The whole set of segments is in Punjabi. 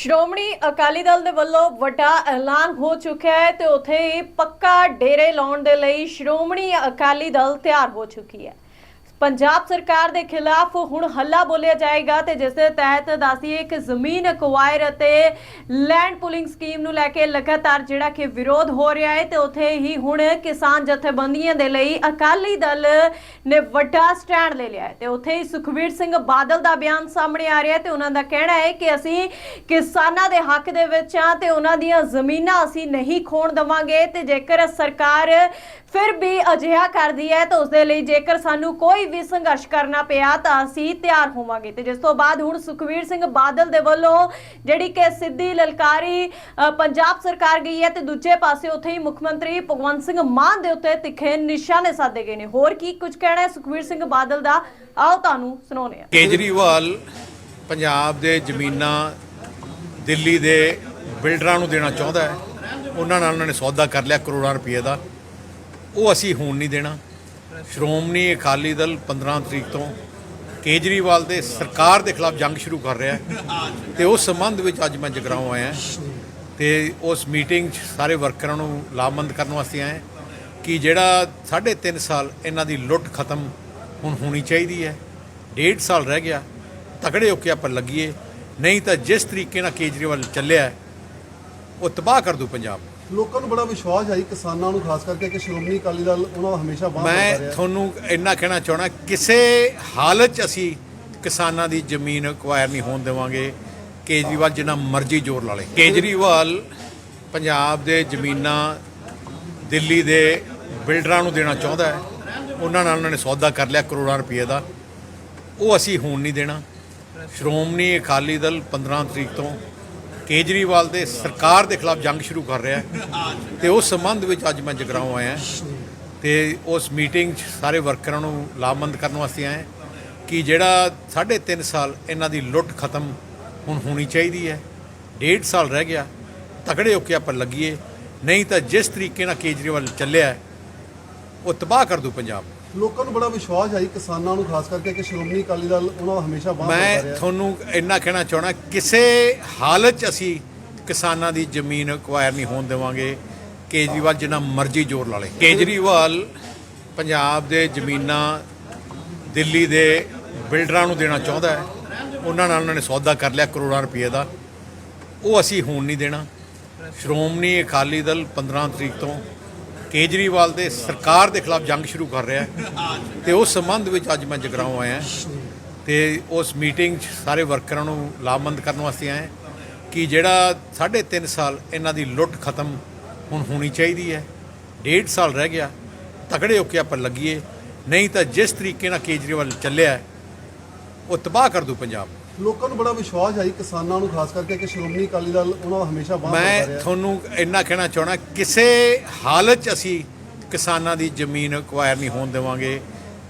ਸ਼੍ਰੋਮਣੀ ਅਕਾਲੀ ਦਲ ਦੇ ਵੱਲੋਂ ਵੱਡਾ ਐਲਾਨ ਹੋ ਚੁੱਕਿਆ ਹੈ ਤੇ ਉੱਥੇ ਹੀ ਪੱਕਾ ਡੇਰੇ ਲਾਉਣ ਦੇ ਲਈ ਸ਼੍ਰੋਮਣੀ ਅਕਾਲੀ ਦਲ ਤਿਆਰ ਹੋ ਚੁੱਕੀ ਹੈ। ਪੰਜਾਬ ਸਰਕਾਰ ਦੇ ਖਿਲਾਫ ਹੁਣ ਹੱਲਾ ਬੋਲਿਆ ਜਾਏਗਾ ਤੇ ਜਿਸ ਦੇ ਤਹਿਤ ਦੱਸੀਏ ਇੱਕ ਜ਼ਮੀਨ ਅਕਵਾਇਰ ਅਤੇ ਲੈਂਡ ਪੁਲਿੰਗ ਸਕੀਮ ਨੂੰ ਲੈ ਕੇ ਲਗਾਤਾਰ ਜਿਹੜਾ ਕਿ ਵਿਰੋਧ ਹੋ ਰਿਹਾ ਹੈ ਤੇ ਉੱਥੇ ਹੀ ਹੁਣ ਕਿਸਾਨ ਜਥੇਬੰਦੀਆਂ ਦੇ ਲਈ ਅਕਾਲੀ ਦਲ ਨੇ ਵੱਡਾ ਸਟੈਂਡ ਲੈ ਲਿਆ ਹੈ ਤੇ ਉੱਥੇ ਹੀ ਸੁਖਵੀਰ ਸਿੰਘ ਬਾਦਲ ਦਾ ਬਿਆਨ ਸਾਹਮਣੇ ਆ ਰਿਹਾ ਹੈ ਤੇ ਉਹਨਾਂ ਦਾ ਕਹਿਣਾ ਹੈ ਕਿ ਅਸੀਂ ਕਿਸਾਨਾਂ ਦੇ ਹੱਕ ਦੇ ਵਿੱਚ ਆ ਤੇ ਉਹਨਾਂ ਦੀਆਂ ਜ਼ਮੀਨਾਂ ਅਸੀਂ ਨਹੀਂ ਖੋਣ ਦਵਾਂਗੇ ਤੇ ਜੇਕਰ ਸਰਕਾਰ ਫਿਰ ਵੀ ਅਜਿਹਾ ਕਰਦੀ ਹੈ ਤਾਂ ਉਸ ਦੇ ਲਈ ਜੇਕਰ ਸਾਨੂੰ ਕੋਈ ਵੀ ਸੰਘਰਸ਼ ਕਰਨਾ ਪਿਆ ਤਾਂ ਅਸੀਂ ਤਿਆਰ ਹੋਵਾਂਗੇ। ਤੇ ਜਿਸ ਤੋਂ ਬਾਅਦ ਹੁਣ ਸੁਖਵੀਰ ਸਿੰਘ ਬਾਦਲ ਦੇ ਵੱਲੋਂ ਜਿਹੜੀ ਕਿ ਸਿੱਧੀ ਲਲਕਾਰੀ ਪੰਜਾਬ ਸਰਕਾਰ ਗਈ ਹੈ ਤੇ ਦੂਜੇ ਪਾਸੇ ਉੱਥੇ ਹੀ ਮੁੱਖ ਮੰਤਰੀ ਭਗਵੰਤ ਸਿੰਘ ਮਾਨ ਦੇ ਉੱਤੇ ਤਿੱਖੇ ਨਿਸ਼ਾਨੇ ਸਾਧੇ ਗਏ ਨੇ। ਹੋਰ ਕੀ ਕੁਝ ਕਹਿਣਾ ਹੈ? ਸੁਖਵੀਰ ਸਿੰਘ ਬਾਦਲ ਦਾ, ਆਓ ਤੁਹਾਨੂੰ ਸੁਣਾਉਂਦੇ ਹਾਂ। ਕੇਜਰੀਵਾਲ ਪੰਜਾਬ ਦੇ ਜ਼ਮੀਨਾਂ ਦਿੱਲੀ ਦੇ ਬਿਲਡਰਾਂ ਨੂੰ ਦੇਣਾ ਚਾਹੁੰਦਾ ਹੈ। ਉਹਨਾਂ ਨਾਲ ਉਹਨਾਂ ਨੇ ਸੌਦਾ ਕਰ ਲਿਆ ਕਰੋੜਾਂ ਰੁਪਏ ਦਾ। ਉਹ ਅਸੀਂ ਹੋਣ ਨਹੀਂ ਦੇਣਾ। ਸ਼੍ਰੋਮਣੀ ਅਕਾਲੀ ਦਲ 15 ਤਰੀਕ ਤੋਂ ਕੇਜਰੀਵਾਲ ਦੇ ਸਰਕਾਰ ਦੇ ਖਿਲਾਫ ਜੰਗ ਸ਼ੁਰੂ ਕਰ ਰਿਹਾ ਹੈ। ਤੇ ਉਸ ਸੰਬੰਧ ਵਿੱਚ ਅੱਜ ਮੈਂ ਜਗਰਾਉਂ ਆਇਆ ਤੇ ਉਸ ਮੀਟਿੰਗ 'ਚ ਸਾਰੇ ਵਰਕਰਾਂ ਨੂੰ ਲਾਭਬੰਦ ਕਰਨ ਵਾਸਤੇ ਆਇਆ ਕਿ ਜਿਹੜਾ 3.5 ਸਾਲ ਇਹਨਾਂ ਦੀ ਲੁੱਟ ਖਤਮ ਹੁਣ ਹੋਣੀ ਚਾਹੀਦੀ ਹੈ। ਡੇਢ ਸਾਲ ਰਹਿ ਗਿਆ, ਤਕੜੇ ਹੋ ਕੇ ਆਪਾਂ ਲੱਗੀਏ। ਨਹੀਂ ਤਾਂ ਜਿਸ ਤਰੀਕੇ ਨਾਲ ਕੇਜਰੀਵਾਲ ਚੱਲਿਆ ਉਹ ਤਬਾਹ ਕਰ ਦੂ ਪੰਜਾਬ ਲੋਕਾਂ ਨੂੰ ਬੜਾ ਵਿਸ਼ਵਾਸ ਹੈ ਜੀ, ਕਿਸਾਨਾਂ ਨੂੰ ਖਾਸ ਕਰਕੇ ਕਿ ਸ਼੍ਰੋਮਣੀ ਅਕਾਲੀ ਦਲ ਉਹਨਾਂ ਦਾ ਹਮੇਸ਼ਾ ਬਾਂਹ ਮੈਂ ਤੁਹਾਨੂੰ ਇੰਨਾ ਕਹਿਣਾ ਚਾਹਣਾ ਕਿਸੇ ਹਾਲਤ 'ਚ ਅਸੀਂ ਕਿਸਾਨਾਂ ਦੀ ਜ਼ਮੀਨ ਅਕਵਾਇਰ ਨਹੀਂ ਹੋਣ ਦੇਵਾਂਗੇ। ਕੇਜਰੀਵਾਲ ਜਿੰਨਾ ਮਰਜ਼ੀ ਜ਼ੋਰ ਲਾ ਲੇ। ਕੇਜਰੀਵਾਲ ਪੰਜਾਬ ਦੇ ਜ਼ਮੀਨਾਂ ਦਿੱਲੀ ਦੇ ਬਿਲਡਰਾਂ ਨੂੰ ਦੇਣਾ ਚਾਹੁੰਦਾ ਹੈ। ਉਹਨਾਂ ਨਾਲ ਉਹਨਾਂ ਨੇ ਸੌਦਾ ਕਰ ਲਿਆ ਕਰੋੜਾਂ ਰੁਪਏ ਦਾ। ਉਹ ਅਸੀਂ ਹੋਣ ਨਹੀਂ ਦੇਣਾ। ਸ਼੍ਰੋਮਣੀ ਅਕਾਲੀ ਦਲ 15 ਤਰੀਕ ਤੋਂ ਕੇਜਰੀਵਾਲ ਦੇ ਸਰਕਾਰ ਦੇ ਖਿਲਾਫ ਜੰਗ ਸ਼ੁਰੂ ਕਰ ਰਿਹਾ ਹੈ। ਤੇ ਉਸ ਸੰਬੰਧ ਵਿੱਚ ਅੱਜ ਮੈਂ ਜਗਰਾਉਂ ਆਇਆ ਤੇ ਉਸ ਮੀਟਿੰਗ 'ਚ ਸਾਰੇ ਵਰਕਰਾਂ ਨੂੰ ਲਾਭਬੰਦ ਕਰਨ ਵਾਸਤੇ ਆਇਆ ਕਿ ਜਿਹੜਾ 3.5 ਸਾਲ ਇਹਨਾਂ ਦੀ ਲੁੱਟ ਖਤਮ ਹੁਣ ਹੋਣੀ ਚਾਹੀਦੀ ਹੈ। ਡੇਢ ਸਾਲ ਰਹਿ ਗਿਆ, ਤਕੜੇ ਹੋ ਕੇ ਆਪਾਂ ਲੱਗੀਏ। ਨਹੀਂ ਤਾਂ ਜਿਸ ਤਰੀਕੇ ਨਾਲ ਕੇਜਰੀਵਾਲ ਚੱਲਿਆ ਉਹ ਤਬਾਹ ਕਰ ਦੂ ਪੰਜਾਬ ਲੋਕਾਂ ਨੂੰ ਬੜਾ ਵਿਸ਼ਵਾਸ ਹੈ ਜੀ, ਕਿਸਾਨਾਂ ਨੂੰ ਖਾਸ ਕਰਕੇ ਕਿ ਸ਼੍ਰੋਮਣੀ ਅਕਾਲੀ ਦਲ ਉਹਨਾਂ ਦਾ ਹਮੇਸ਼ਾ ਬਾਂਹ ਫੜਦਾ ਮੈਂ ਤੁਹਾਨੂੰ ਇੰਨਾ ਕਹਿਣਾ ਚਾਹਣਾ ਕਿਸੇ ਹਾਲਤ 'ਚ ਅਸੀਂ ਕਿਸਾਨਾਂ ਦੀ ਜ਼ਮੀਨ ਅਕਵਾਇਰ ਨਹੀਂ ਹੋਣ ਦੇਵਾਂਗੇ। ਕੇਜਰੀਵਾਲ ਜਿੰਨਾ ਮਰਜ਼ੀ ਜ਼ੋਰ ਲਾ ਲੇ। ਕੇਜਰੀਵਾਲ ਪੰਜਾਬ ਦੇ ਜ਼ਮੀਨਾਂ ਦਿੱਲੀ ਦੇ ਬਿਲਡਰਾਂ ਨੂੰ ਦੇਣਾ ਚਾਹੁੰਦਾ ਹੈ। ਉਹਨਾਂ ਨਾਲ ਉਹਨਾਂ ਨੇ ਸੌਦਾ ਕਰ ਲਿਆ ਕਰੋੜਾਂ ਰੁਪਏ ਦਾ। ਉਹ ਅਸੀਂ ਹੋਣ ਨਹੀਂ ਦੇਣਾ। ਸ਼੍ਰੋਮਣੀ ਅਕਾਲੀ ਦਲ 15 ਤਰੀਕ ਤੋਂ ਕੇਜਰੀਵਾਲ ਦੇ ਸਰਕਾਰ ਦੇ ਖਿਲਾਫ ਜੰਗ ਸ਼ੁਰੂ ਕਰ ਰਿਹਾ ਹੈ। ਤੇ ਉਸ ਸੰਬੰਧ ਵਿੱਚ ਅੱਜ ਮੈਂ ਜਗਰਾਉਂ ਆਇਆ ਤੇ ਉਸ ਮੀਟਿੰਗ 'ਚ ਸਾਰੇ ਵਰਕਰਾਂ ਨੂੰ ਲਾਭਬੰਦ ਕਰਨ ਵਾਸਤੇ ਆਇਆ ਕਿ ਜਿਹੜਾ 3.5 ਸਾਲ ਇਹਨਾਂ ਦੀ ਲੁੱਟ ਖਤਮ ਹੁਣ ਹੋਣੀ ਚਾਹੀਦੀ ਹੈ। ਡੇਢ ਸਾਲ ਰਹਿ ਗਿਆ ਤਕੜੇ ਹੋ ਕੇ ਆਪਾਂ ਲੱਗੀਏ। ਨਹੀਂ ਤਾਂ ਜਿਸ ਤਰੀਕੇ ਨਾਲ ਕੇਜਰੀਵਾਲ ਚੱਲਿਆ ਉਹ ਤਬਾਹ ਕਰ ਦੂ ਪੰਜਾਬ ਲੋਕਾਂ ਨੂੰ ਬੜਾ ਵਿਸ਼ਵਾਸ ਹੈ ਜੀ, ਕਿਸਾਨਾਂ ਨੂੰ ਖਾਸ ਕਰਕੇ ਕਿ ਸ਼੍ਰੋਮਣੀ ਅਕਾਲੀ ਦਲ ਉਹਨਾਂ ਦਾ ਹਮੇਸ਼ਾ ਬਾਂਹ ਫੜਦਾ ਮੈਂ ਰਿਹਾ ਤੁਹਾਨੂੰ ਇੰਨਾ ਕਹਿਣਾ ਚਾਹਣਾ ਕਿਸੇ ਹਾਲਤ 'ਚ ਅਸੀਂ ਕਿਸਾਨਾਂ ਦੀ ਜ਼ਮੀਨ ਅਕਵਾਇਰ ਨਹੀਂ ਹੋਣ ਦੇਵਾਂਗੇ।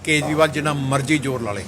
ਕੇਜਰੀਵਾਲ ਜਿੰਨਾ ਮਰਜ਼ੀ ਜ਼ੋਰ ਲਾ ਲੇ।